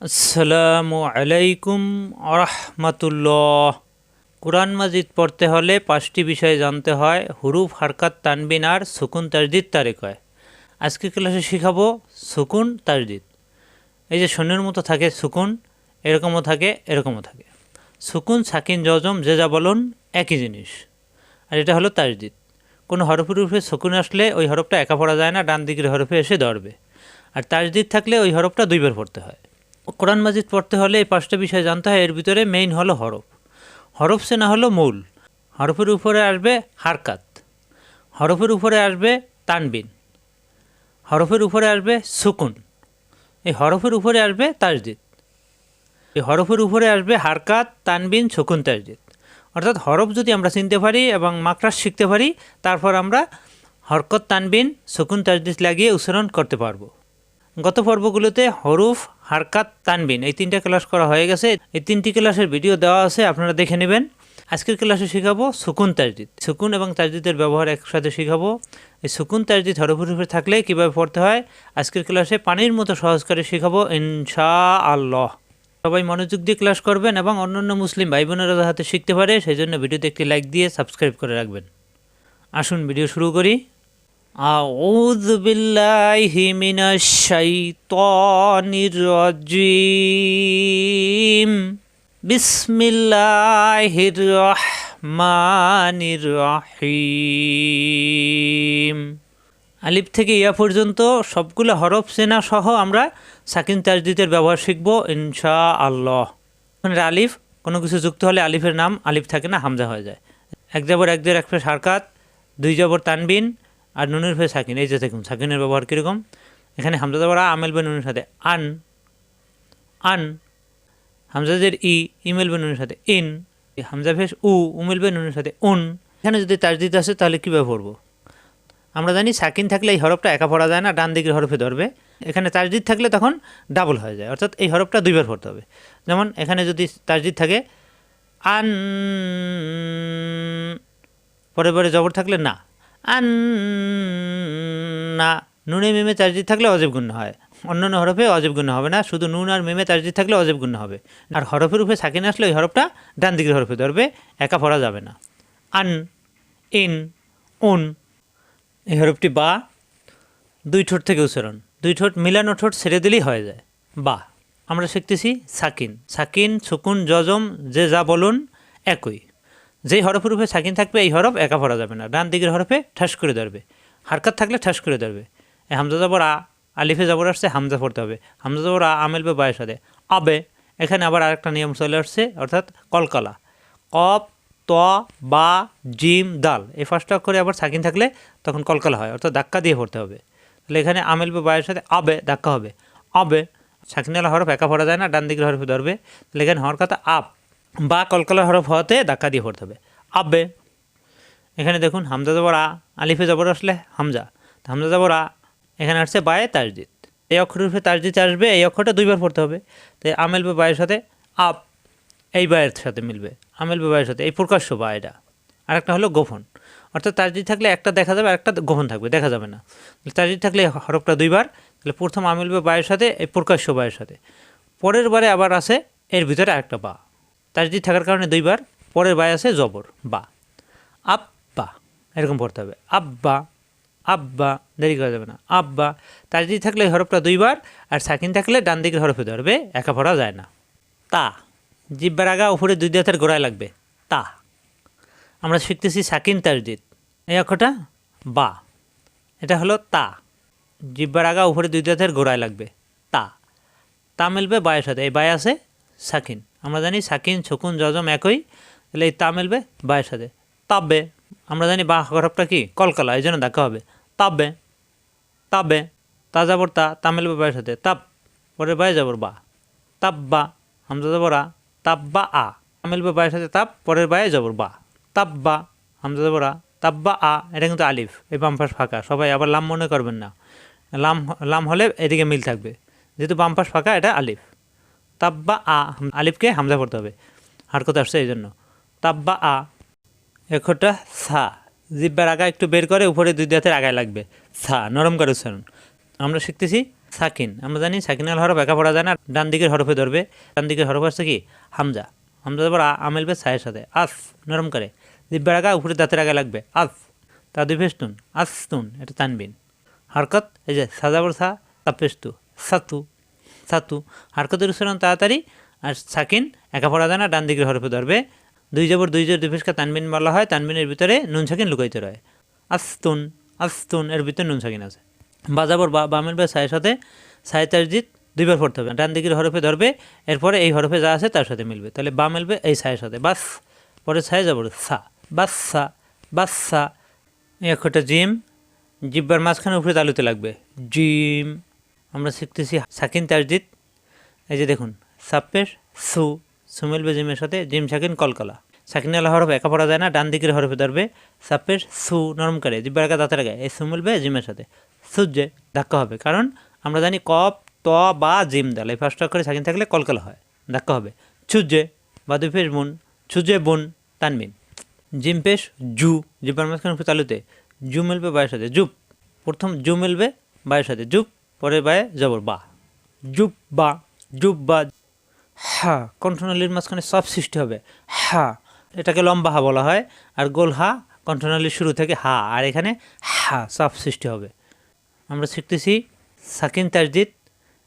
আসসালামু আলাইকুম আরহামাতুল্লাহ। কোরআন মাজিদ পড়তে হলে পাঁচটি বিষয় জানতে হয়, হুরুফ, হারকাত, তানবিন আর সুকুন তাজদিদ তারেক হয়। আজকের ক্লাসে শেখাবো সুকুন তাজদিদ। এই যে শূন্যের মতো থাকে সুকুন, এরকমও থাকে এরকমও থাকে। সুকুন, সাকিন, জজম, যে যা বলুন, একই জিনিস। আর এটা হলো তাজদিদ। কোনো হরফের উপরে সুকুন আসলে ওই হরফটা একা পড়া যায় না, ডান দিকের হরফে এসে ধরবে। আর তাজদিদ থাকলে ওই হরফটা দুইবার পড়তে হয়। কোরআন মাজিদ পড়তে হলে এই পাঁচটা বিষয় জানতে হয়। এর ভিতরে মেইন হলো হরফ। হরফ সেনা হলো মূল। হরফের উপরে আসবে হারকাত। হরফের উপরে আসবে তানবিন। হরফের উপরে আসবে সুকুন। এই হরফের উপরে আসবে তাজদিদ। এই হরফের উপরে আসবে হারকাত, তানবিন, সুকুন, তাজদিদ। অর্থাৎ হরফ যদি আমরা চিনতে পারি এবং মাকড়াস শিখতে পারি, তারপর আমরা হরকত, তানবিন, সুকুন, তাজদিদ লাগিয়ে উচ্চারণ করতে পারব। গত পর্বগুলোতে হরুফ, হারকাত, তানবিন এই তিনটা ক্লাস করা হয়ে গেছে। এই তিনটি ক্লাসের ভিডিও দেওয়া আছে, আপনারা দেখে নেবেন। আজকের ক্লাসে শেখাবো সুকুন তাজদিদ। সুকুন এবং তাজদিদের ব্যবহার একসাথে শেখাবো। এই সুকুন হরফের উপরে থাকলে কীভাবে পড়তে হয়, আজকের ক্লাসে পানির মতো সহজ করে শেখাবো ইনশা আল্লাহ সবাই মনোযোগ দিয়ে ক্লাস করবেন এবং অন্যান্য মুসলিম ভাই বোনেরা হাতে শিখতে পারে, সেই জন্য ভিডিওতে একটি লাইক দিয়ে সাবস্ক্রাইব করে রাখবেন। আসুন, ভিডিও শুরু করি। أعوذ بالله من الشيطان الرجيم بسم الله الرحمن الرحيم আলিফ থেকে ইয়া পর্যন্ত সবগুলো হরফ সেনা সহ আমরা সাকিন তাজদিদের ব্যবহার শিখব ইনশা আল্লাহ এখানে আলিফ কোনো কিছু যুক্ত হলে আলিফের নাম আলিফ থাকে না হামজা হয়ে যায় এক জবর এক দের এক ফের সারকাত দুই জবর তানবিন আর নুনের ফে সাকিন, এই যে দেখুন, সাকিনের ব্যবহার কীরকম? এখানে হামজা জবর আ মেলবে নুনের সাথে আন আন হামজাদের ই ই মেলবে নুনের সাথে ইন, হামজা ফেস উ উ মেলবে নুনের সাথে উন। এখানে যদি তাজদিদ আসে, তাহলে কীভাবে পড়ব আমরা জানি সাকিন থাকলে এই হরফটা একা পড়া যায় না, ডান দিকের হরফে ধরবে। এখানে তাজদিদ থাকলে তখন ডাবল হয়ে যায়, অর্থাৎ এই হরফটা দুইবার পড়তে হবে। যেমন এখানে যদি তাজদিদ থাকে, আন পরে পরে জবর থাকলে না। আন না নুনে মেমে তাজদিদ থাকলে অজেব গুণ্য হয়। অন্যান্য হরফে অজেব গুণ্য হবে না, শুধু নুন আর মেমে তাজদিদ থাকলে অজেব গুণ্য হবে। আর হরফের উপরে সাকিন আসলে ওই হরফটা ডান দিকের হরফে ধরবে, একা পড়া যাবে না। আন, ইন, উন। এই হরফটি বা, দুই ঠোঁট থেকে উচ্চারণ। দুই ঠোঁট মিলানো ঠোঁট ছেড়ে দিলেই হয়ে যায়। বা, আমরা শিখতেছি সাকিন। সাকিন, সুকুন জজম যে যা বলুন, একই। যেই হরফের উপরে সাকিন থাকবে, এই হরফ একা পড়া যাবে না। ডান দিকের হরফে ঠাস করে ধরবে। হারকাত থাকলে ঠাস করে ধরবে। হামজা জবর আ, আলিফে জবর আসছে, হামজা পড়তে হবে। হামজা জবর আ আমেলবে বায়ের সাথে। আবে, এখানে আবার আরেকটা নিয়ম চলে আসছে, অর্থাৎ কলকলা। কপ ত, বা, জিম, দাল। এই ফার্স্ট অক্ষরে আবার সাকিন থাকলে তখন কলকলা হয়, অর্থাৎ ধাক্কা দিয়ে পড়তে হবে। তাহলে এখানে আমেলবে বায়ের সাথে আবে ধাক্কা হবে। আবে সাকিনালা হরফ একা পড়া যায় না, ডান দিকের হরফে ধরবে। তাহলে এখানে হওয়ার কথা আপ বা কলকলার হরফ হওয়াতে ধাক্কা দিয়ে পড়তে হবে। আবে এখানে দেখুন হামজা জবর আ, আলিফে জবর আসলে হামজা। হামজা জবর আ, এখানে আসছে বায়ে তাজদিদ। এই অক্ষরের উপরে তাজদিদ আসবে, এই অক্ষরটা দুইবার পড়তে হবে। তাই আমেল বে বায়ের সাথে আপ, এই বায়ের সাথে মিলবে। আমেল বে বায়ের সাথে, এই প্রকাশ্য বা এটা। আরেকটা হলো গোপন অর্থাৎ তাজদিদ থাকলে একটা দেখা যাবে, আরেকটা গোপন থাকবে, দেখা যাবে না। তাজদিদ থাকলে হরফটা দুইবার, তাহলে প্রথম আমেল বে বায়ের সাথে, এই প্রকাশ্য বায়ের সাথে। পরের বারে আবার আসে, এর ভিতরে আরেকটা বা। তাজদিদ থাকার কারণে দুইবার, পরের বায় আছে জবর, বা। আব্বা, এরকম পড়তে হবে। আব্বা আব্বা, দেরি করা যাবে না। আব্বা, তাজদিদ থাকলে হরফটা দুইবার আর সাকিন থাকলে ডান দিকের হরফে ধরবে, একা পড়া যায় না। তা, জিব্বার আগা উপরে দুই দাঁতের গোড়ায় লাগবে। তা, আমরা শিখতেছি সাকিন তাজদিদ। এই অক্ষরটা, বা। এটা হলো তা, জিব্বার আগা উপরে দুই দাঁতের গোড়ায় লাগবে। তা তা মিলবে বায়ের সাথে। এই বায় আছে সাকিন। আমরা জানি সাকিন ছকুন জজম একই। তাহলে এই তা মিলবে বায়ের সাথে। তাববে আমরা জানি বা হরফটা কি? কলকালা, এই জন্য দেখা হবে। তাববে তাববে তা যাবর তা তা মিলবে বায়ের সাথে। তাপ পরের বায়ে যাবর বা। তাব্বা হামজা যাবর আ তাব্বা আ মিলবে বায়ের সাথে তাপ পরের বায়ে যাবর বা। তাব্বা হামজা যাবর আ তাব্বা আ, এটা কিন্তু আলিফ, এই বামপাশ ফাঁকা। সবাই আবার লাম মনে করবেন না। লাম লাম হলে এদিকে মিল থাকবে। যেহেতু বামপাশ ফাঁকা, এটা আলিফ। তাব্বা আ, আলিফকে হামজা করতে হবে। হারকত আসছে এই জন্য তাব্বা আ, এখটা সা, জিব্বার আগা একটু বের করে উপরে দুই দাঁতের আগায় লাগবে। সা, নরম করে উচ্চারণ। আমরা শিখতেছি সাকিন। আমরা জানি সাকিনাল হরফ একা পড়া যায় না, ডান দিকের হরফে ধরবে। ডান দিকের হরফ আসছে কি? হামজা। হামজা যাবার আমেলবে ছায়ের সাথে। আস, নরম করে। দিব্যার আগা উপরে দাঁতের আগে লাগবে। আস তা দুই ফেস্তুন আস্তুন এটা তানবিন। হরকত, এই যে সাজাবর সা, তাপেস্তু। সাতু সাতু। হারকতের উচ্চারণ তাড়াতাড়ি আর সাকিন একা পড়া যায় না, ডান দিকের হরফে ধরবে। দুই জবর দুই জোর দুই তানবিন বলা হয়, তানবিনের ভিতরে নুন সাকিন লুকাইতে রয়। আস্তুন আস্তুন, এর ভিতরে নুন সাকিন আছে। বাজাবর বা বামের বা সায়ের সাথে সায় তাসজিদ দুইবার পড়তে হবে ডান দিকের হরফে ধরবে, এরপরে এই হরফে যা আছে তার সাথে মিলবে। তাহলে বা মিলবে এই সায়ের সাথে। বাস, পরে সায় যাবর সা। বাচ্চা বাচ্চা এই জিম, জিব্বার মাঝখানে উপরে তালুতে লাগবে। জিম। আমরা শিখতেছি সাকিন তাসজিদ। এই যে দেখুন সাপ্পের সু, সুমিল জিমের সাথে জিম সাকিন কলকলা। সাকিন আলা হরফ একা পড়া যায় না, ডান দিকের হরফে ধরবে। সাপ্পের সু, নরম করে, জিব্বার একা দাঁতের গায়ে এই সুমিল বে জিমের সাথে। সূর্যে ধাক্কা হবে, কারণ আমরা জানি কপ ত, বা জিম দাল এই ফার্স্ট করে সাকিন থাকলে কলকলা হয়, ধাক্কা হবে। ছুজে বা দুই ফেস বুন ছুজে বোন তানমিন জিম পেশ, জু, জিব্বার মাঝখানে তালুতে জু মিলবে বায়ের সাথে, জুপ। প্রথম জু মিলবে বায়ের সাথে, জুপ। পরের বায়ে জবর বা। জুপ বা জুপ বা, হা, কণ্ঠনালীর মাঝখানে সব সৃষ্টি হবে, হা। এটাকে লম্বা হা বলা হয়, আর গোল হা কণ্ঠনালীর শুরু থেকে হা, আর এখানে হা সব সৃষ্টি হবে। আমরা শিখতেছি সাকিন তাজদিদ,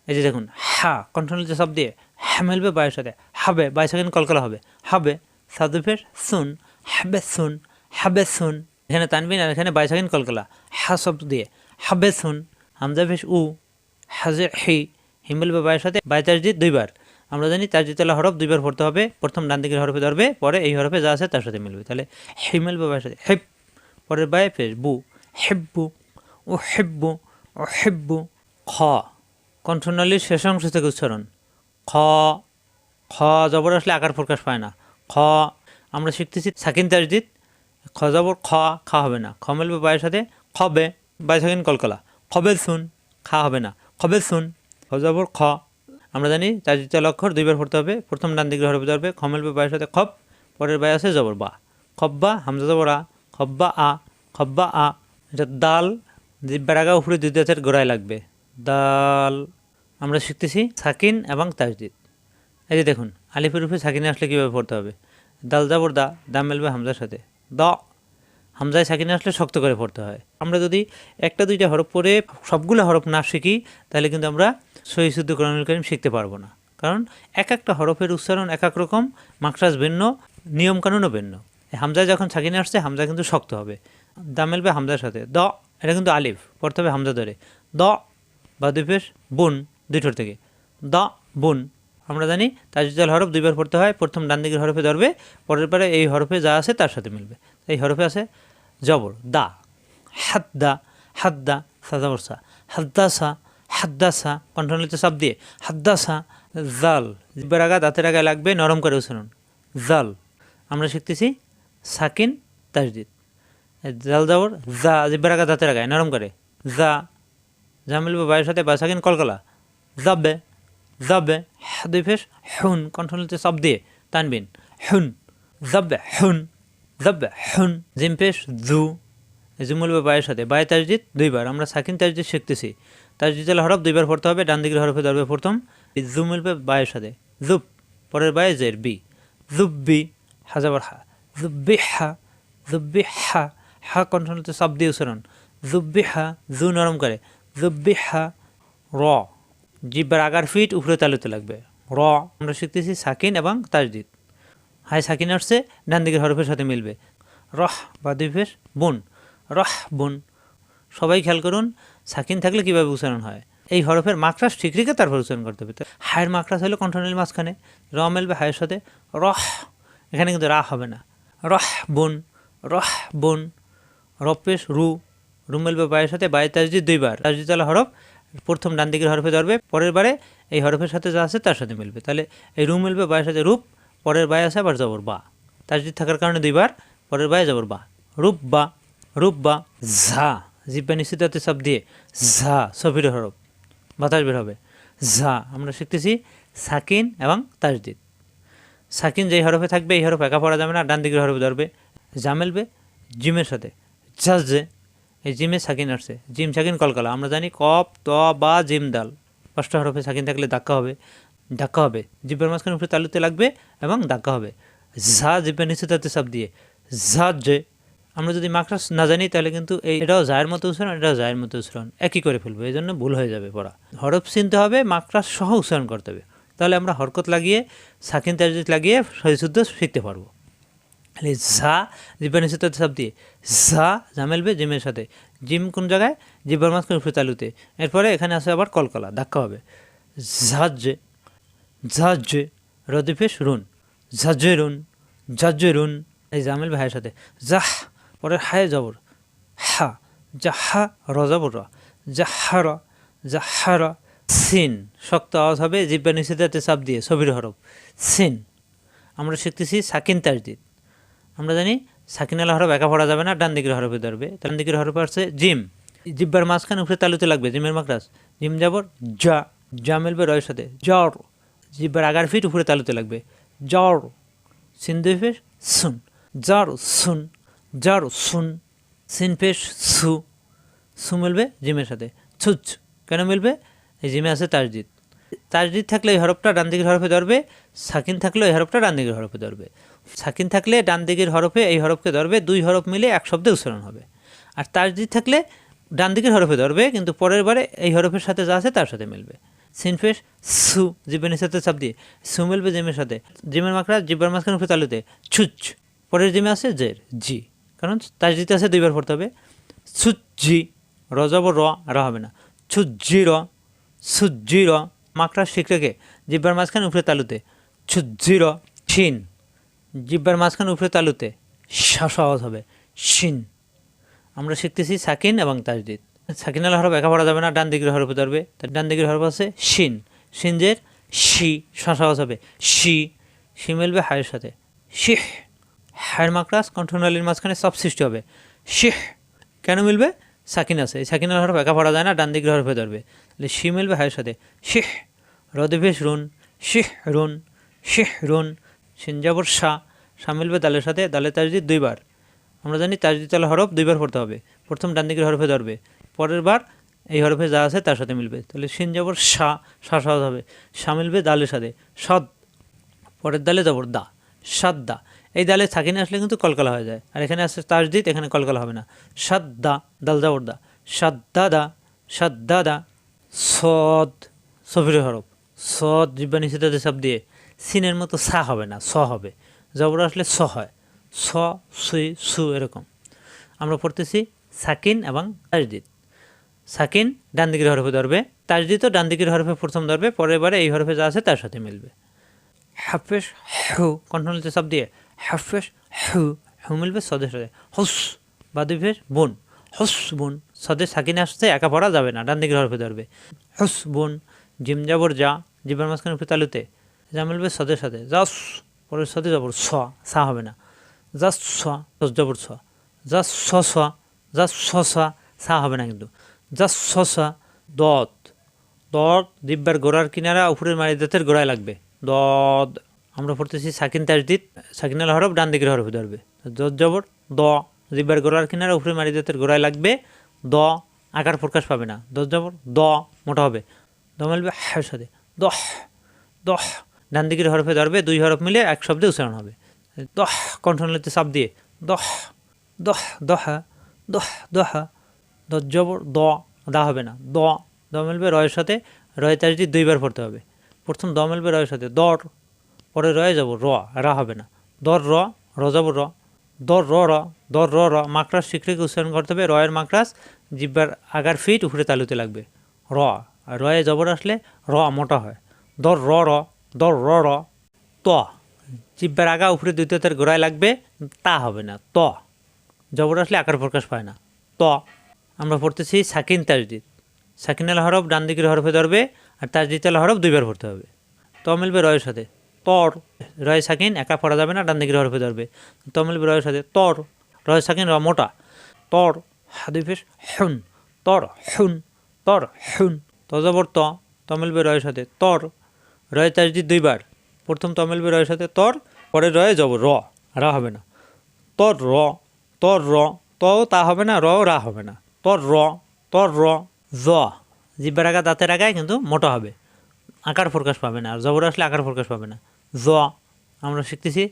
এই যে দেখুন, হা কণ্ঠনালীতে সব দিয়ে হ্যা মিলবে বায়ের সাথে, হবে, বাই সেকেন্ড কলকলা হবে হবে, সাদুফের সুন, হাবে সুন হাবে সুন। এখানে তানবিন আর এখানে বাই সেকেন্ড কলকলা, হা শব্দ দিয়ে, হাবে সুন। হামজা ফেস উ, হাজে হি, হিমেল বা বায়ের সাথে বাই তাজদিদ দুইবার। আমরা জানি তাজদিতলা হরফ দুইবার পড়তে হবে। প্রথম ডান দিকের হরফে ধরবে, পরে এই হরফে যা আছে তার সাথে মিলবে। তাহলে হিমেল বা বায়ের সাথে হেপ পরের বায়ে ফেস বু, হেব্বু ও হেব্বু ও হেব্বু, খ। কণ্ঠনালীর শেষ অংশ থেকে উচ্চারণ। খ খ জবর আসলে আকার প্রকাশ পায় না। খ, আমরা শিখতেছি সাকিন তাজদিদ, খ জবর খ, খা হবে না। খ মেলবে বায়ের সাথে খবে বাই সাকিন কলকলা। খবে শুন খা হবে না। খবে শুন খ খ। আমরা জানি তাজদিদ অক্ষর দুইবার পড়তে হবে। প্রথম ডান দিকের হরফে ধরবে খ মিলবে বায়ের সাথে খব। পরের বাই আছে জবর বা। খব্বা হামজা জবর আ। খব্বা আ খব্বা আ। এটা দাল জিব্বার আগা উপরে দুই দাঁতের গোড়ায় লাগবে। দাল। আমরা শিখতেছি সাকিন এবং তাজদিদ। এই যে দেখুন, আলিফের উপরে সাকিনে আসলে কীভাবে পড়তে হবে? দাল জাবর দা, দাম মেলবে হামজার সাথে। দ। হামজায় সাকিনে আসলে শক্ত করে পড়তে হয়। আমরা যদি একটা, দুইটা হরফ পড়ে সবগুলো হরফ না শিখি, তাহলে কিন্তু আমরা সহি শুদ্ধ কোরআনুল করিম শিখতে পারব না। কারণ এক একটা হরফের উচ্চারণ এক এক রকম মাকসাজ ভিন্ন, নিয়মকানুনও ভিন্ন। হামজায় যখন সাকিনে আসছে, হামজা কিন্তু শক্ত হবে। দাম মেলবে হামজার সাথে। দ, এটা কিন্তু আলিফ, পড়তে হবে হামজা ধরে। দ, বা দুই বুন, দুইটোর থেকে। দ, বুন। আমরা জানি তাজিদাল হরফ দুইবার পড়তে হয়, প্রথম ডান দিকের হরফে ধরবে, পরের পরে এই হরফে যা আছে তার সাথে মিলবে। এই হরফে আছে জবর, দা, হাদ্দা হাদ্দা সাজাবরসা হাদ্দাসা হাদ্দাসা, কণ্ঠনলিতে চাপ দিয়ে, হাদ্দাসা, জাল, জিব্বার আগা দাঁতের আগায় লাগবে, নরম করে উচ্চারণ, জাল, আমরা শিখতেছি সাকিন, তাজদিদ, জাল যাবর যা জিব্বার আগা দাঁতের আগায় নরম করে যা মিলবে বায়ুর সাথে বা সাকিন, কলকলা যাবে যাবে দুই ফেস, হুন, কণ্ঠনলিতে চাপ দিয়ে, তানবিন, হুন যাবে হুন যাবে হুন, জিম ফেস জু। জুমুল বা বায়ের সাথে। বায় তাজদিদ দুইবার। আমরা সাকিন তাজদিদ শিখতেছি। তাজদিদাল হরফ দুইবার পড়তে হবে, ডান দিকের হরফে ধরবে প্রথম। জু মিলবে বায়ের সাথে। জুব, পরের বায়ে জের, বি। জুব্বি হাজাবার হা। জুব্বি হা। জুব্বি হা। হা কণ্ঠনলিতে চাপ দিয়ে উচ্চারণ। জুব্বি হা, জু নরম করে। জুব্বি হা, র। জিব্বার আগার ফিট উপরে তালুতে লাগবে। র। আমরা শিখতেছি সাকিন এবং তাজদিদ। হাই সাকিন আসছে, ডান দিকের হরফের সাথে মিলবে। রহ, বা দুই ফেস বুন। রহ, বুন। সবাই খেয়াল করুন, সাকিন থাকলে কীভাবে উচ্চারণ হয়? এই হরফের মাকড়াস ঠিক রেখে তারপর উচ্চারণ করতে হবে। হায়ের মাকড়াস হলো কণ্ঠনীল মাঝখানে, র মেলবে হায়ের সাথে, রহ। এখানে কিন্তু রা হবে না। রহ, বুন রহ, বুন। রপেশ রু। রু মেলবে বায়ের সাথে বায়ে তাজদিদ দুইবার। তাজদিদ হরফ, প্রথম ডান দিকের হরফে ধরবে, পরের বারে এই হরফের সাথে যা আছে তার সাথে মিলবে। তাহলে এই রু মিলবে বায়ের সাথে রূপ পরের বায়ে আছে আবার জবর বা। তাজদিদ থাকার কারণে দুইবার, পরের বায়ে জবর বা। রূপ বা রূপ বা ঝা। জিব্বা নিশ্চিতাতে সব দিয়ে ঝা, সফির হরফ। বাতাস বের হবে। ঝা, আমরা শিখতেছি সাকিন এবং তাজদিদ। সাকিন যেই হরফে থাকবে, এই হরফ একা পড়া যাবে না, ডান দিকের হরফে ধরবে। যা মিলবে জিমের সাথে। জাজে এই জিমে সাকিন আসছে। জিম সাকিন কলকালা। আমরা জানি কপ ত, বা, জিম, দাল। ষষ্ঠ হরফে সাকিন থাকলে ধাক্কা হবে। ধাক্কা হবে। জিব্বার মাঝখানে উপরে তালুতে লাগবে এবং ধাক্কা হবে। ঝা জিব্বার নিচে তাতে চাপ দিয়ে। ঝা যে, আমরা যদি মাকড়াস না জানি তাহলে কিন্তু এই এটাও জায়ের মতো উচ্চারণ, এটাও জায়ের মতো উচ্চারণ। একই করে ফেলব, এই জন্য ভুল হয়ে যাবে পড়া। হরফ চিনতে হবে মাকড়াস সহ উচ্চারণ করতে হবে। তাহলে আমরা হরকত লাগিয়ে, সাকিন তাজিদ লাগিয়ে সহিশুদ্ধ শিখতে পারব। তাহলে ঝা, জিব্বার নিচে তাতে চাপ দিয়ে। ঝা ঝা মেলবে জিমের সাথে। জিম কোন জায়গায়? জিব্বার মাঝখানে তালুতে। এরপরে এখানে আসে আবার কলকলা, ধাক্কা হবে। ঝাজ্জে ঝাজ্জে রদিফেশ রুন ঝাজ্জে রুন ঝাজ্জে রুন। এই জামেল ভাইয়ের সাথে। জাহ পরের হায় জবর। হা, জাহা রজবর জাহার জাহার সিন, শক্ত আওয়াজ হবে, জিব্বা নিষেধাতে চাপ দিয়ে, ছবির হরফ। সিন, আমরা শিখতেছি সাকিন তাজদিদ। আমরা জানি সাকিন আলা হরফ একা পড়া যাবে না, ডান দিকের হরফে ধরবে। ডান দিকের হরফে আসছে জিম। জিব্বার মাঝখানে উপরে তালুতে লাগবে, জিমের মাকড়াস জিম যাবর, জা জামেলবে রয়ের সাথে। জ্বর জিব্বার আগার ফিট উপরে তালুতে লাগবে। জ্বর সিন দুই ফেস সুন। জ্বর সুন। জ্বর সুন। সিন ফেস সু। সু মিলবে জিমের সাথে। ছুচ। কেন মিলবে? এই জিমে আছে তাজদিদ। তাজদিদ থাকলে এই হরফটা ডান দিকের হরফে ধরবে, সাকিন থাকলে এই হরফটা ডান দিকের হরফে ধরবে। সাকিন থাকলে ডান দিকের হরফে এই হরফকে ধরবে, দুই হরফ মিলে এক শব্দে উচ্চারণ হবে। আর তাজদিদ থাকলে ডান দিকের হরফে ধরবে, কিন্তু পরের বারে এই হরফের সাথে যা আছে তার সাথে মিলবে। সিনফেস সু, জিবের সাথে চাপ দিয়ে। সু মিলবে জিমের সাথে। জিমের মাকড়া জিব্বার মাঝখানে উপরে তালুতে। ছুচ। পরের জিমে আছে জের জি কারণ তার জিতে আছে দুইবার পড়তে হবে। সুজি রজব র র হবে না। ছুজি র। সুজি র। মাকড়া শিখ রেখে জিব্বার মাঝখানে উপরে তালুতে। ছুজি র। শিন জিব্বার মাঝখানে উপরে তালুতে। আওয়াজ হবে। শিন। আমরা শিখতেছি সাকিন এবং তাজদিদ সাকিন আল হরফ একা পড়া যাবে না, ডান দিকের হরফে ধরবে। তার ডান দিকের হরফ আছে শিন। সিনজের শি শ্বাস হবে। শি শি মিলবে হায়ের সাথে। শিহ, হায়ের মাকড়াস কণ্ঠনালীর মাঝখানে সব সৃষ্টি হবে। শিহ, কেন মিলবে? সাকিন আছে। এই সাকিন আল হরফ একা পড়া যায় না, ডান দিকের হরফে ধরবে। তাহলে শি মিলবে হায়ের সাথে। শিহ, রদেভেশ রুন। শিহ রুন শিহ রুন। সিনজাবর শাহ শাহ মিলবে দালের সাথে। দালে তাজদিদ দুইবার। আমরা জানি তাজদিদ আল হরফ দুইবার পড়তে হবে। প্রথম ডান দিকের হরফে ধরবে। পরের বার এই হরফে যা আছে তার সাথে মিলবে। তাহলে সিন যাবর সা সা সহজ হবে। সা মিলবে দালের সাথে। সদ, পরের দালে যাবর দা। সাদ দা। এই দালে থাকিনে আসলে কিন্তু কলকলা হয়ে যায়। আর এখানে আসছে তাজদিদ এখানে কলকলা হবে না। সাদ দা, দাল যাবর দা। সাদ্দা দা সাদ্দা দা সদ সফির হরফ। সদ, জিব্বা নিষেধাতে সব দিয়ে। সিনের মতো সা হবে না, স হবে। জবর আসলে স হয়। স সুই সু এরকম। আমরা পড়তেছি সাকিন এবং তাজদিদ সাকিন ডান দিকের হরফে ধরবে তাজদিদও ডান দিকের হরফে প্রথম ধরবে পরের বারে এই হরফে যা আছে তার সাথে মিলবে। হাফেশ হু। কন্ট্রোলতে সব দিয়ে। হাফেশ হু। হু মিলবে সদের সাথে হুস বা দুই ফের বোন। হুস বোন। সদে সাকিনে আসতে একা পড়া যাবে না ডান দিকের হরফে ধরবে। হুস বোন। জিম যাবর যা জিবার মাঝখানে উপরে তালুতে। যা মিলবে সদের সাথে জাস পরের সদে যাবর স সা হবে না। জাস স জবর স। জাস স স স সা হবে না কিন্তু। স স দত দত দিব্যার গোড়ার কিনারা, উপরের মারি দাঁতের গোড়ায় লাগবে। দদ। আমরা পড়তেছি সাকিন তাজদিদ সাকিনাল হরফ, ডান দিকের হরফে ধরবে। দত জবর, দ। দিব্যার গোড়ার কিনারা, উপরের মারি দাঁতের গোড়ায় লাগবে। দ, আকার প্রকাশ পাবে না। দত জবর, দ, মোটা হবে। দ মিলবে হ্যাঁ সাথে। দহ দহ। ডান দিকের হরফে ধরবে, দুই হরফ মিলে এক শব্দে উচ্চারণ হবে। দহ কণ্ঠনলিতে চাপ দিয়ে। দহ দহ, দহা দহ, দহা। দ জবর দ দা হবে না। দ দ মিলবে রয়ের সাথে রয় তাজদি দুইবার পড়তে হবে। প্রথম দ মিলবে রয়ের সাথে, দর, পরে রয়ে যাব র, রা হবে না। দর, র র যাব র। দর, র র, দর, র র, মাকড়াস শিখরেকে উচ্চারণ করতে হবে, রয়ের মাকড়াস জিব্বার আগার ফিট উপরে তালুতে লাগবে। র, রয়ে জবর আসলে র মোটা হয়। দর, র র, দর, র র, ত, জিব্বার আগা উপরে দ্বিতীয়তার গোড়ায় লাগবে, তা হবে না, ত। জবর আসলে আকার প্রকাশ পায় না। ত আমরা পড়তেছি সাকিন তাজদিদ। সাকিনাল হরফ ডান দিকের হরফে ধরবে আর তাজদিতাল হরফ দুইবার পড়তে হবে। ত মিলবে রয়ের সাথে তর, রয় সাকিন একা পড়া যাবে না, ডান দিকের হরফে ধরবে। ত মিলবে রয়ের সাথে তর, রয় সাকিন র মোটা। তর হাদিফেস হুন, তর হুন তর, হুন। তজবর ত ত মিলবে রয়ের সাথে তর, রয় তাজদিদ দুইবার। প্রথম ত মিলবে রয়ের সাথে তর পরে রয়ে যাব র। রা হবে না। তর, র তর, র, ত তা হবে না, র রা হবে না। তর র তর র জ জিব্বার আগা দাঁতের আগায় কিন্তু মোটা হবে। আকার প্রকাশ পাবে না আর জবর আসলে আকার প্রকাশ পাবে না। জ আমরা শিখতেছি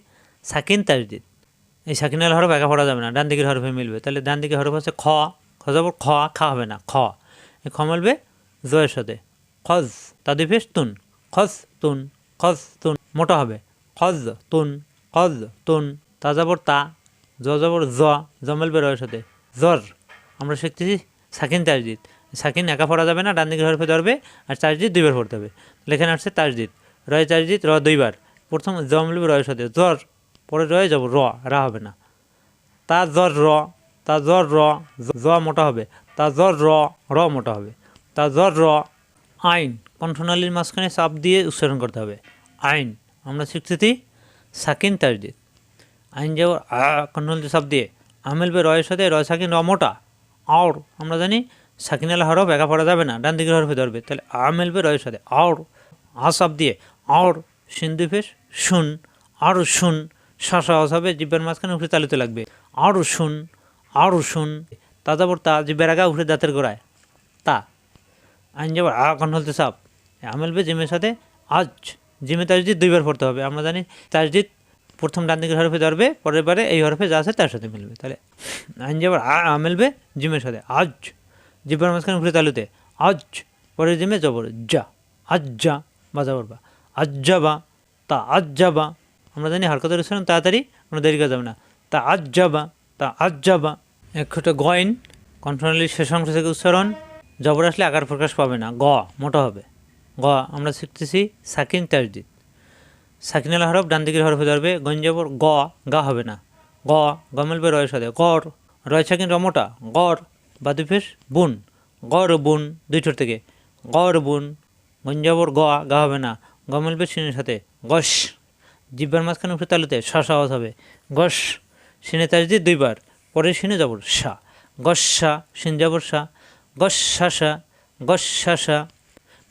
সাকিন তাজদিদ। এই সাকিনাল হরফ একা পড়া যাবে না, ডান দিকের হরফে মিলবে। তাহলে ডান দিকের হরফ হচ্ছে খ। খ জবর খ, খা হবে না, খ। এই খ মিলবে জয়ের সাথে। খজ তাদিফেস তুন। খজ তুন খজ, তুন। মোটা হবে। খজ, তুন খজ, তুন। তা যাবর তা, জ যাবর জ। জ মিলবে রয়ের সাথে। জর। আমরা শিখতেছি সাকিন তাজদিদ সাকিন একা পড়া যাবে না ডান দিকের হরফে ধরবে আর তাজদিদ দুইবার পড়তে হবে। লেখানে আসছে তাজদিদ রয় তাজদিদ র দুইবার। প্রথম জ মিলবে রয়ের সাথে। জ্বর পরে রয়ে যাব র, রা হবে না। তা জ্বর র, তা জ্বর র, জ মোটা হবে। তা জ্বর র র মোটা হবে। তা জ্বর র, আইন। কণ্ঠনালীর মাঝখানে চাপ দিয়ে উচ্চারণ করতে হবে। আইন। আমরা শিখতেছি সাকিন তাজদিদ আইন যাব, আ, কণ্ঠনালীতে চাপ দিয়ে। আমেলবে রয়ের সাথে, রয় সাকিন, র মোটা। আওর, আমরা জানি সাকিনাল হরফ একা পড়া যাবে না, ডান দিকের হরফে ধরবে। তাহলে আ মেলবে রয়ের সাথে। আওর আ চাপ দিয়ে আওর, সিন্ধু ফেস শুন আরও শুন, শাসা হবে জিব্বার মাঝখানে উঠে তালুতে লাগবে। আরও শুন আরও শুন তা যাবর তা জিব্বার আগা উঠে দাঁতের গোড়ায়। তা, আইন যাবর আ কন্ট্রোলতে সাপ। আমেলবে জিমের সাথে আজ, জিমে তাজদিদ দুইবার পড়তে হবে। আমরা জানি তাজদিদ প্রথম ডান দিকের হরফে ধরবে, পরের বারে এই হরফে যা আছে তার সাথে মিলবে। তাহলে আইন যাবার আ আমেলবে জিমের সাথে। আজ জিব্বার মাঝখানে ঘুরে তালুতে। আজ, পরের জিমে জবর, যা। আজ যা, বা যাবর বা। আজ যাবা তা আজ যাবা আমরা জানি হারকতের উচ্চারণ তাড়াতাড়ি, আমরা দেরি করা যাবে না। তা আজ যাবা তা আজ যাবা এক একটা গয়েন কণ্ঠনালীর শেষ অংশ থেকে উচ্চারণ। জবর আসলে আকার প্রকাশ পাবে না। গ, মোটা হবে। গ, আমরা শিখতেছি সাকিন তাজদিদ। সাকিনাল হরফ ডান দিকের হরফে ধরবে, গঞ্জাবর গ, গা হবে না। গ গ মিলবে রয়ের সাথে গড় রয় সাকিন রমোটা গড় বাদুফেস বুন গড় বুন, দুই ঠোঁট থেকে। গড় বুন, গঞ্জাবর গ, গা হবে না। গ মিলবে সিনের সাথে গস জিব্বার মাঝখানে উঠে তালুতে শ স আওয়াজ হবে। গস সিনে তাজদি দুইবার পরে সিনে যাবর সা। গসা সিন যাবর সা। গসা গসা সা।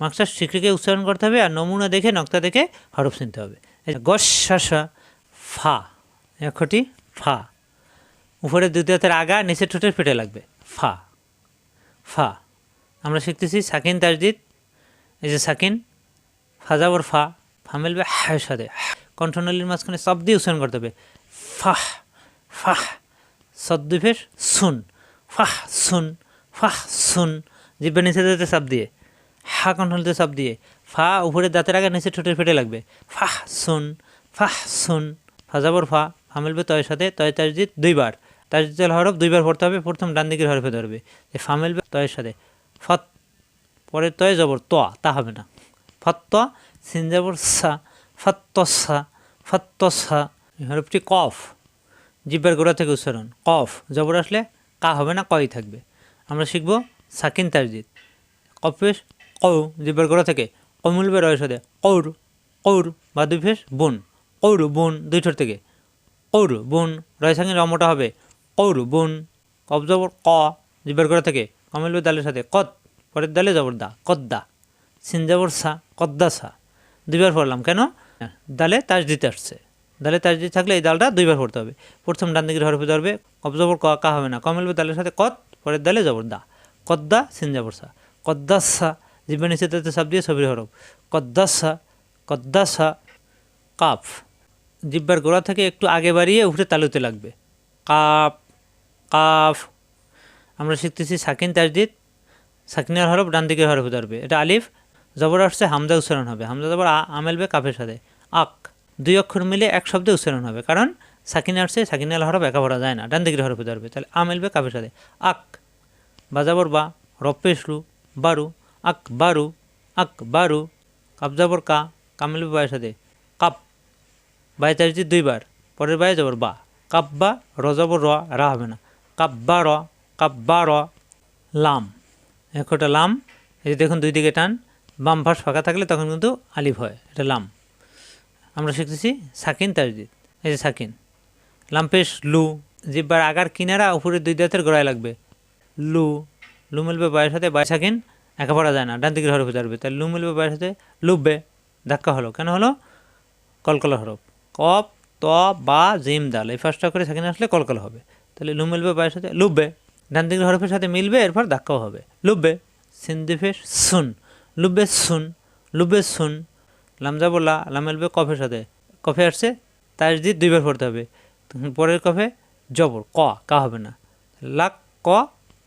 মাকসা শিখরিকে উচ্চারণ করতে হবে আর নমুনা দেখে নক্তা দেখে হরফ চিনতে হবে। গসা ফা একটি ফা। উপরে দ্বিতীয়তের আগা নিচে ঠোঁটের পেটে লাগবে। ফা ফা। আমরা শিখতেছি সাকিন তাজদিদ, এই যে সাকিন ফাজাবর ফা ফা মিলবে হায়ের সাথে। কণ্ঠনলীর মাঝখানে সব দিয়ে উচ্চারণ করতে হবে। ফাহ ফাহ, সদ্দুফের সুন, ফাহ সুন ফাহ সুন। জিব্বা নিচে দিতে চাপ দিয়ে। হা কণ্ঠনলিতে চাপ দিয়ে। ফা উপরে দাঁতের আগে নিচে ঠোঁটের ফেটে লাগবে। ফাহ সুন ফাহ সুন। ফাজাবর ফা ফা মিলবে তয়ের সাথে, তয় তাজদিদ দুইবার। তাজদিদ হরফ, দুইবার পড়তে হবে, প্রথম ডান দিকের হরফে ধরবে। যে ফা মিলবে তয়ের সাথে। ফত, পরে তয় জবর ত, তা হবে না। ফত্ত সিন জবর সা ফত্তসা ফত্তসা হরফটি কফ। জিব্বার গোড়া থেকে উচ্চারণ। কফ জবর আসলে কা হবে না কই থাকবে। আমরা শিখব সাকিন তাজদিদ। কফেশ কৌ জিব্বার গোড়া থেকে কমুলবে রয়ের সাথে কৌর কৌর বা দুই ফেস বুন কৌর বুন, দুই ঠোঁট থেকে। কৌর বুন রয় সাকিন রমটা হবে কৌর বুন কব জবর ক জিব্বার গোড়া থেকে কমিলবে দালের সাথে, কত পরের দালে জবর দা কদ্দা সিন জবর সা কদ্দা সা দুইবার পড়লাম কেন? দালে তাস দিতে আসছে দালে তাজ দিতে থাকলে এই দালটা দুইবার পড়তে হবে। প্রথম ডান দিকের হরফে ধরবে কব জবর ক, কা হবে না কমিলবে দালের সাথে কত পরের দালে জবর দা কদ্দা সিন জবর সা কদ্দাসা জীবন নিচে সাপ দিয়ে ছবির হরফ। কদ্দাসা কদ্দাসা, কাফ। জিব্বার গোড়া থেকে একটু আগে বাড়িয়ে উঠে তালুতে লাগবে। কাপ কাফ। আমরা শিখতেছি সাকিন তাজদিদ। সাকিনের হরফ ডান দিকের হরফে ধরবে। এটা আলিফ। জবর আসছে হামজা উচ্চারণ হবে। হামজা জবর আমেলবে কাফের সাথে। আক। দুই অক্ষর মিলে এক শব্দে উচ্চারণ হবে। কারণ সাকিন আসছে সাকিনাল হরফ একা ভরা যায় না। ডান দিকের হরফে ধরবে। তাহলে আমেলবে কাফের সাথে। আক। বাজাবর বা। রপ্পেশলু বারু। আক বারু আক বারু কাবজাবর কা কামিলবে বায়ের সাথে। কাপ বাই তারিজি দুইবার, পরের বায়ে যাবর বা। কাপ বা রজবর র, রা হবে না। কাপ বা র কাপ বা র, লাম। একটা লাম, এই যে দেখুন দুই দিকে টান, বাম ভাস ফাঁকা থাকলে তখন কিন্তু আলিফ হয়, এটা লাম। আমরা শিখতেছি সাকিন তাজদিদ এই যে সাকিন। লাম্পেশ, লু, জিব্বার আগার কিনারা উপরে দুই দাঁতের গোড়ায় লাগবে। লু লু মিলবে বায়ের সাথে বাই সাকিন একা পড়া যায় না। ডান দিকের হরফে ধরবে। তাহলে লু মিলবে বায়ের সাথে লুববে। ধাক্কা হলো। কেন হলো? কলকলা হরফ। কপ ত, বা, জিম, দাল। এই ফার্স্টটা করে সাকিন আসলে কলকলা হবে। তাহলে লু মিলবে বায়ের সাথে লুববে। ডান দিকের হরফের সাথে মিলবে, এরপর ধাক্কাও হবে। লুববে। সিন্দিফে সুন। লুববে সুন। লুববে সুন। লামজা বলা লাম মিলবে কফের সাথে। কফে আসছে তার যদি দুইবার পড়তে হবে। পরের কফে জবর, ক, কা হবে না। লাক, ক,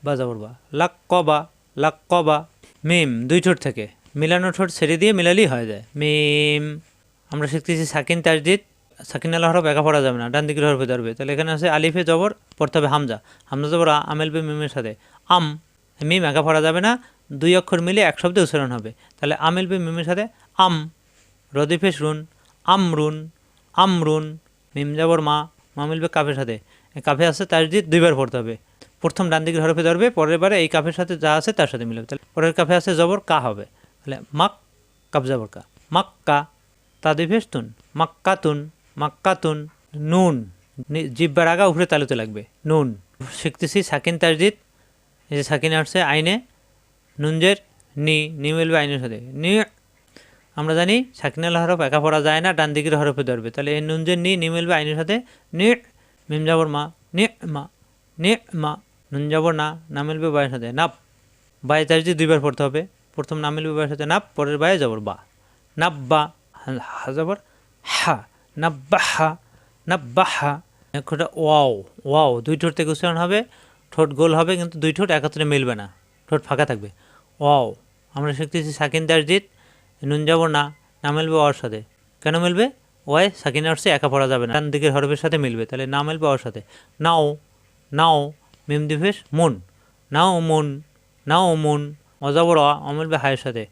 বা, জবর, বা। লাক, ক, বা। লাক, ক, বা। মিম দুই ঠোঁট থেকে। মিলানো ঠোঁট ছেড়ে দিয়ে মিলালেই হয়ে যায়। মিম আমরা শিখতেছি সাকিন তাজদিদ সাকিন আল্লাহ হরফ একা পড়া যাবে না ডান দিকের হরফে ধরবে। তাহলে এখানে আছে আলিফে জবর পড়তে হবে হামজা। হামজা জবর আ, আমেল বে মিমের সাথে। আম মিম একা পড়া যাবে না দুই অক্ষর মিলে এক শব্দে উচ্চারণ হবে। তাহলে আমেল বে মিমের সাথে আম রদিফেশ রুন আমরুন আমরুন মিম জবর মা মা মিলবে কাফের সাথে। কাফে আছে তাজদিদ দুইবার পড়তে হবে। প্রথম ডান দিকের হরফে ধরবে, পরের বারে এই কাফের সাথে যা আছে তার সাথে মিলাবে। তাহলে পরের কাফে আছে জবর কা হবে। তাহলে মাক কাপ জবর কা। মাক্কা তাদিফেস তুন মাক্কাতুন মাক্কাতুন, নুন। জিব্বার আগা উপরে তালুতে লাগবে, নুন। শিখতেছি সাকিন তাজদিদ। এই যে সাকিন আসছে আইনে, নুনজের নি নি মিলবে আইনের সাথে। নি আমরা জানি সাকিনাল হরফ একা পড়া যায় না, ডান দিকের হরফে ধরবে। তাহলে এই নুনজের নি নি মিলবে আইনের সাথে নি মিম যাবর মা, নি মা নি মা। নুন যাবর না না মিলবে বায়ের সাথে, নাপ। বায়ে তাজদিদ দুইবার পড়তে হবে, প্রথম না মিলবে বায়ের সাথে, নাপ, পরের বায়ে যাবর বা। নাব্বা হা- হা যাবর, হা নাব্বাহা নাব্বাহা একটা ওয়াও ওয়াও, দুই ঠোঁট থেকে উচ্চারণ হবে, ঠোঁট গোল হবে, কিন্তু দুই ঠোঁট একত্রে মিলবে না, ঠোঁট ফাঁকা থাকবে। ওয়াও, আমরা শিখতেছি সাকিন দারজিৎ নুন যাব, না না মিলবে ওয়ার সাথে। কেন মিলবে? ওয়াই সাকিন আসছে একা পড়া যাবে না, ডান দিকের হরফের সাথে মিলবে, তাহলে না মিলবে ওয়ার সাথে। নাও নাও মিম দিভেশ মুন। নাও মুন নাও মুন। অজাবর অমিলবে হায়ের সাথে।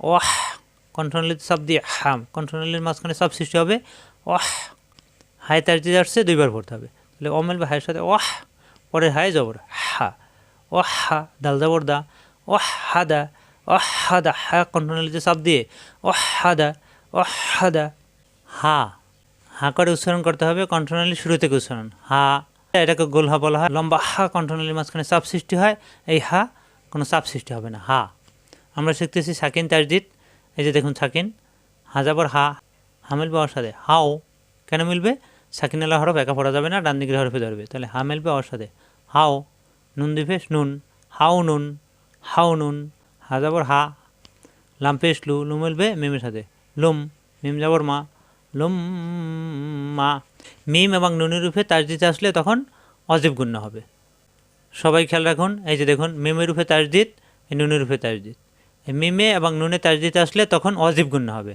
ওয়াহ কন্ট্রোনালির সাব দিয়ে হাম। কন্ট্রোনালির মাঝখানে সব সৃষ্টি হবে। ওয়াহ, হায় তার যে আসছে দুইবার পড়তে হবে। তাহলে অমেল বা হায়ের সাথে ওয়াহ পরে হাই জবর হা। ও হা, দাল জবর দা। ও হাদা ও হাদা হা যে সাব দিয়ে। ও হাদা ও হাদা হা হা। করে উচ্চারণ করতে হবে কন্ট্রোনালি শুরু থেকে উচ্চারণ। হা। এটাকে গোল হা বলা হয়। লম্বা হা কন্ট্রোনালির মাঝখানে চাপ সৃষ্টি হয়। এই হা কোনো চাপ সৃষ্টি হবে না। হা। আমরা শিখতেছি সাকিন তাজদিদ। এই যে দেখুন সাকিন। হা যাবর হা। হা মিলবে সাথে। হাও। কেন মিলবে? সাকিন আল্লাহ হরফ একা পড়া যাবে না, ডান দিকের হরফে ধরবে। তাহলে হা মিলবে ওর সাথে। হাও। নুন দিভেশ নুন। হাও নুন। হাও নুন। হা যাবর হা। লাম্পেশ লু। লু মিলবে মিমের সাথে। লুম। মিম যাবর মা। লুম মা। মিম এবং নুনের রূপে তাজ দিতে আসলে তখন অজীব গুণ্য হবে। সবাই খেয়াল রাখুন, এই যে দেখুন মিমের রূপে তাজদিদ নুনের রূপে তাজদিদ। মিমে এবং নুনে তাজদিদ আসলে তখন অজীব গুণ্য হবে।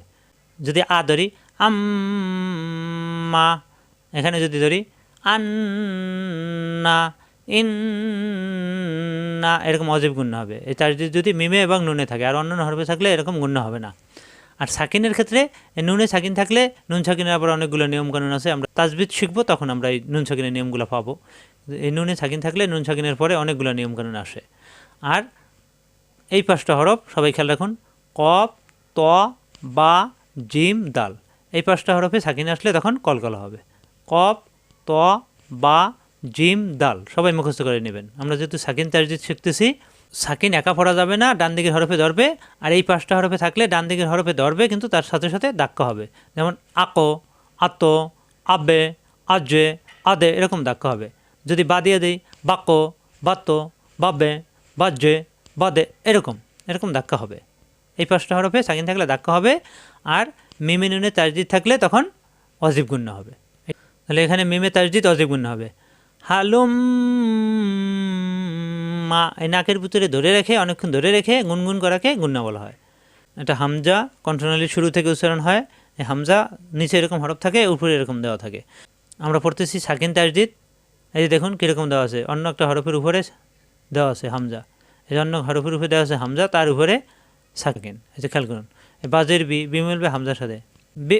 যদি আ ধরি, আম্মা, এখানে যদি ধরি, আন্না, ইন্না, এরকম অজীব গুণ্য হবে। এই তাজদিদ যদি মিমে এবং নুনে থাকে, আর অন্য হরফে থাকলে এরকম গুণ্য হবে না। আর সাকিনের ক্ষেত্রে নুনে সাকিন থাকলে, নুন সাকিনের আবার অনেকগুলো নিয়মকানুন আছে, আমরা তাজবিদ শিখব, তখন আমরা এই নুন সাকিনের নিয়মগুলো পাবো। এই নুনে সাকিন থাকলে নুন সাকিনের পরে অনেকগুলো নিয়মকানুন আসে। আর এই পাঁচটা হরফ সবাই খেয়াল রাখুন কপ ত, বা, জিম, দাল। এই পাঁচটা হরফে সাকিন আসলে তখন কলকলা হবে। কপ ত, বা, জিম, দাল সবাই মুখস্থ করে নেবেন। আমরা যেহেতু সাকিন তাজদিদ শিখতেছি সাকিন একা পড়া যাবে না, ডান দিকের হরফে ধরবে, আর এই পাঁচটা হরফে থাকলে ডান দিকের হরফে ধরবে, কিন্তু তার সাথে সাথে দাক্কা হবে। যেমন আকো, আতো, আবে, আজে, আদে এরকম দাক্কা হবে। যদি বা দিয়ে দিই বাক্য বাব্বে বাজ্যে বাদে এরকম এরকম ধাক্কা হবে। এই পাঁচটা হরফে সাকিন থাকলে ধাক্কা হবে, আর মিমে নুনে তাজদিদ থাকলে তখন অজীব গুণ্য হবে। তাহলে এখানে মিমে তাজদিদ অজীব গুণ্য হবে। হালুম মা এই নাকের ভিতরে ধরে রেখে, অনেকক্ষণ ধরে রেখে গুনগুন করাকে গুন্না বলা হয়। এটা হামজা কন্ট্রোনালি শুরু থেকে উচ্চারণ হয়। এই হামজা নিচে এরকম হরফ থাকে, উপরে এরকম দেওয়া থাকে। আমরা পড়তেছি সাকিন তাজদিদ। এই যে দেখুন কীরকম দেওয়া আছে। অন্য একটা হরফের উপরে দেওয়া আছে হামজা। এই অন্য হরফের উপরে দেওয়া আছে হামজা, তার উপরে সাকিন। এই যে খেয়াল করুন। বাজের বি বি মিলবে হামজার সাথে। বে,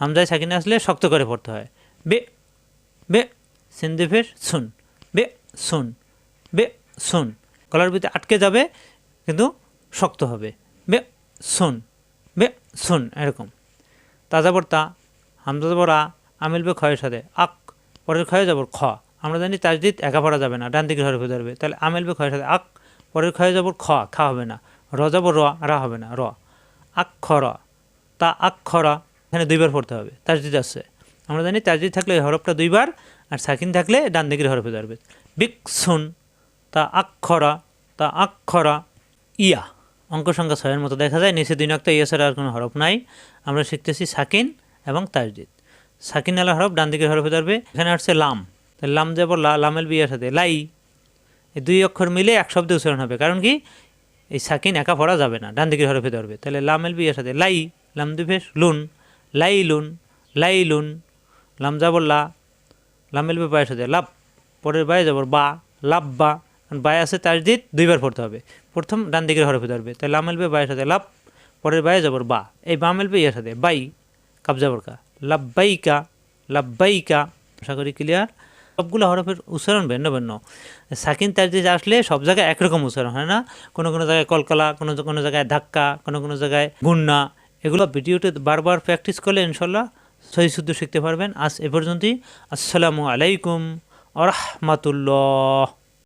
হামজায় সাকিন আসলে শক্ত করে পড়তে হয়। বে বে, সিন্দিফের শুন বে শুন বে শুন, গলার ভিতরে আটকে যাবে, কিন্তু শক্ত হবে। বে, শুন বে, শুন, এরকম। তাজা তা হামজা যাবর আ আমিল বে ক্ষয়ের সাথে। আক, পরের ক্ষয়ে যাবর খ। আমরা জানি তাজদিদ একা পড়া যাবে না, ডান দিকের হরফে ধরবে তাহলে আমিল বে ক্ষয়ের সাথে আক, পরের ক্ষয়ে যাবর খ, খা হবে না। র যাব র, রা হবে না, র। আক্ষর তা আক্ষর এখানে দুইবার পড়তে হবে। তাজদিদ আছে। আমরা জানি তাজদিদ থাকলে হরফটা দুইবার, আর সাকিন থাকলে ডান দিকের হরফে ধরবে। বিক সুন তা আক্ষরা তা আক্ষরা, ইয়া। অঙ্ক সংখ্যা ছয়ের মতো দেখা যায়। নিচে দুই নক্তা ইয়া ছাড়া আর কোনো হরফ নাই। আমরা শিখতেছি সাকিন এবং তাজদিদ। সাকিন আলা হরফ, ডান দিকের হরফে ধরবে। এখানে আসছে লাম। তাহলে লাম যাব লামেল বিয়ার সাথে। লাই। এই দুই অক্ষর মিলে এক শব্দে উচ্চারণ হবে। কারণ কি? এই সাকিন একা পড়া যাবে না। ডান দিকের হরফে ধরবে। তাহলে লামেল বিয়ার সাথে লাই, লাম দুফেস লুন। লাই লুন লাই লুন লাম যাব লা। লামেল বে পায়ের সাথে লাভ পরের বায়ে যাব বা লাভ বা বায়ে আছে তাজদিদ দুইবার পড়তে হবে। প্রথম ডান দিকের হরফে ধরবে। তাই লাম বে বায়ের সাথে লাভ পরের বায়ে যাবর বা। এই বামেল বে ইয়ের সাথে, বাই কাবজা বরকা লাব্বাইকা লাব্বাইকা আশা করি ক্লিয়ার সবগুলো হরফের উচ্চারণ ভিন্ন ভিন্ন। সাকিন তাজদিদ আসলে সব জায়গায় একরকম উচ্চারণ, হয় না? কোনো কোনো জায়গায় কলকলা, কোনো কোনো জায়গায় ধাক্কা, কোনো কোনো জায়গায় গুন্না। এগুলো ভিডিওতে বারবার প্র্যাকটিস করলে ইনশাল্লাহ সহি শুদ্ধ শিখতে পারবেন। আজ এ পর্যন্তই। আসসালামু আলাইকুম আ রহমাতুল্লাহ।